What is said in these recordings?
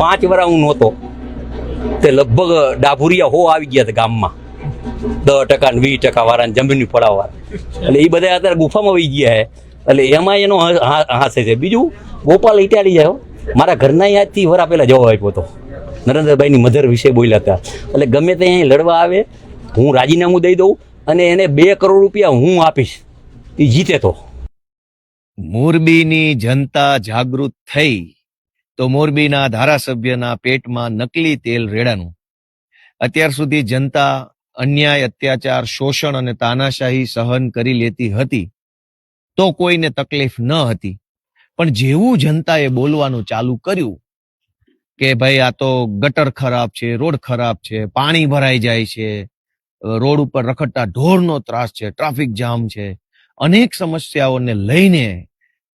પાંચ વર્ષ હું નહોતો. તે લગભગ ડાભુરિયા હો આવી ગયા હતા ગામમાં. દસ ટકા ને વીસ ટકા વાળા જમીનની પડાવવા એટલે એ બધા અત્યારે ગુફામાં વહી ગયા છે એટલે એમાં એનો હાસે છે. બીજું, ગોપાલ ઇટાલી જાય મારા ઘરના યાદથી વરા પહેલાં જવાબ આપ્યો હતો નરેન્દ્રભાઈની મધર વિશે બોલ્યા હતા. એટલે ગમે તે અહીં લડવા આવે, હું રાજીનામું દઈ દઉં અને એને બે કરોડ રૂપિયા હું આપીશ. એ જીતે તો. મોરબીની જનતા જાગૃત થઈ. તો મોરબીના ધારાસભ્યના પેટમાં નકલી તેલ રેડાનું. અત્યાર સુધી જનતા અન્યાય, અત્યાચાર, શોષણ અને તાનાશાહી સહન કરી લેતી હતી તો કોઈને તકલીફ ન હતી. પણ જેવું જનતાએ બોલવાનું ચાલુ કર્યું કે ભાઈ આ તો ગટર ખરાબ છે, રોડ ખરાબ છે, પાણી ભરાઈ જાય છે, રોડ ઉપર રખડતા ઢોરનો ત્રાસ છે, ટ્રાફિક જામ છે, અનેક સમસ્યાઓને લઈને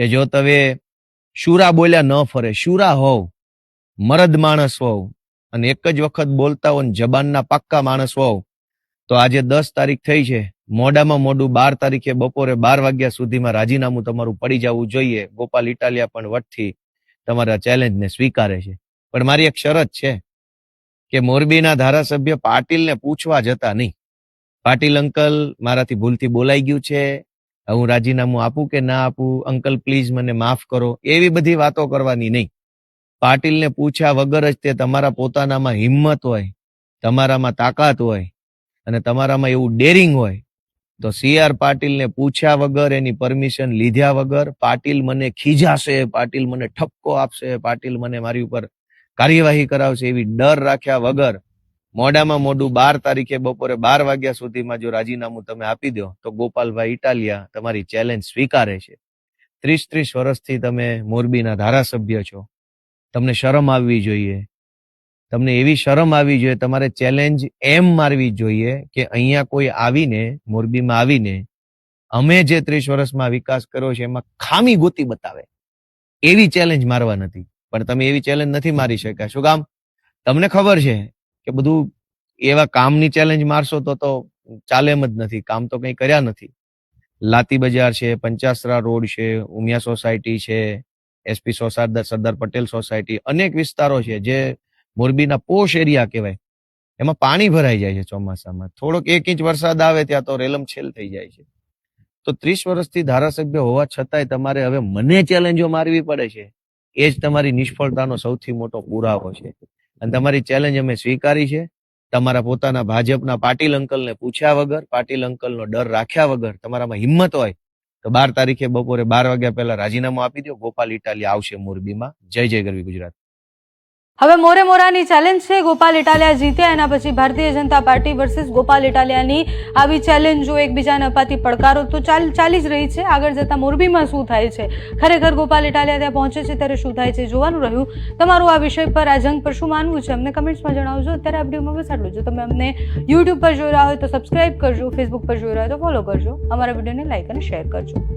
કે જો તમે શુરા બોલ્યા ન ફરે, શુરા હોવ, મરદ માણસ હોવ અને એક જ વખત બોલતા હો જબાનના પાક્કા માણસ હોવ, તો આજે દસ તારીખ થઈ છે. મોડામાં મોડું બાર તારીખે બપોરે બાર વાગ્યા સુધીમાં રાજીનામું તમારું પડી જવું જોઈએ. ગોપાલ ઇટાલિયા પણ વટથી તમારા ચેલેન્જને સ્વીકારે છે. પણ મારી એક શરત છે કે મોરબીના ધારાસભ્ય પાટીલને પૂછવા જતા નહીં. પાટીલ અંકલ મારાથી ભૂલથી બોલાઈ ગયું છે. હું રાજીનામું આપું કે ના આપું? અંકલ પ્લીઝ મને માફ કરો. એવી બધી વાતો કરવાની નહીં. પાટીલને પૂછ્યા વગર જ તે તમારા પોતાનામાં હિંમત હોય, તમારામાં તાકાત હોય અને તમારામાં એવું ડેરિંગ હોય. તો સી આર પાટીલને પૂછ્યા વગર, એની પરમિશન લીધ્યા વગર પાટીલ મને ખીજાશે, પાટીલ મને ઠપકો આપશે, પાટીલ મને મારી ઉપર કાર્યવાહી કરાવશે એવી ડર રાખ્યા વગર મોડામાં મોડું બાર તારીખે બપોરે બાર વાગ્યા સુધીમાં જો રાજીનામું તમે આપી દો, તો ગોપાલભાઈ ઇટાલિયા તમારી ચેલેન્જ સ્વીકારે છે. ત્રીસ ત્રીસ વર્ષથી તમે મોરબીના ધારાસભ્ય છો. તમને શરમ આવવી જોઈએ. તમને એવી શરમ આવવી જોઈએ, તમારે ચેલેન્જ એમ મારવી જોઈએ કે અહીંયા કોઈ આવીને, મોરબીમાં આવીને અમે જે ત્રીસ વર્ષમાં વિકાસ કર્યો છે, એમાં ખામી ગોતી બતાવે. એવી ચેલેન્જ મારવા નથી. પણ તમે એવી ચેલેન્જ નથી મારી શક્યા. શું કામ? તમને ખબર છે કે બધું એવા કામની ચેલેન્જ મારશો તો તો ચાલે એમ જ નથી. કામ તો કંઈ કર્યા નથી. લાતી બજાર છે, પંચાસરા રોડ છે, ઉમિયા સોસાયટી છે SP society, Sardar Patel society, અનેક વિસ્તારો છે જે મોરબીના પોશ એરિયા કહેવાય. એમાં પાણી ભરાઈ જાય છે ચોમાસામાં. થોડોક એક ઇંચ વરસાદ આવે ત્યાં તો રેલમ છેલ થઈ જાય છે. તો ત્રીસ વર્ષથી ધારાસભ્ય હોવા છતાંય તમારે હવે મને ચેલેન્જો મારવી પડે છે. એ જ તમારી નિષ્ફળતાનો સૌથી મોટો પુરાવો છે. અને તમારી ચેલેન્જ અમે સ્વીકારી છે. તમારા પોતાના ભાજપના પાટીલ અંકલને પૂછ્યા વગર, પાટીલ અંકલનો ડર રાખ્યા વગર તમારામાં હિંમત હોય તો બાર તારીખે બપોરે બાર વાગ્યા પહેલા રાજીનામું આપી દો. ગોપાલ ઇટાલી આવશે મોરબીમાં. જય જય ગરવી ગુજરાત. હવે મોરે મોરાની ચેલેન્જ છે. ગોપાલ ઇટાલિયા જીત્યા એના પછી ભારતીય જનતા પાર્ટી વર્સિસ ગોપાલ ઇટાલિયાની આવી ચેલેન્જો એકબીજાને અપાતી પડકારો. તો ચાલ, ચાલી જ રહી છે. આગળ જતા મોરબીમાં શું થાય છે? ખરેખર ગોપાલ ઇટાલિયા ત્યાં પહોંચે છે. ત્યારે શું થાય છે? જોવાનું રહ્યું. તમારું આ વિષય પર, આ જંગ પર શું માનવું છે? અમને કમેન્ટ્સમાં જણાવજો. અત્યારે આ વિડીયોમાં બસ આટલું જો તમે અમને યુટ્યુબ પર જોઈ રહ્યા હોય તો સબસ્ક્રાઇબ કરજો ફેસબુક પર જોઈ રહ્યા હોય તો ફોલો કરજો. અમારા વિડીયોને લાઇક અને શેર કરજો.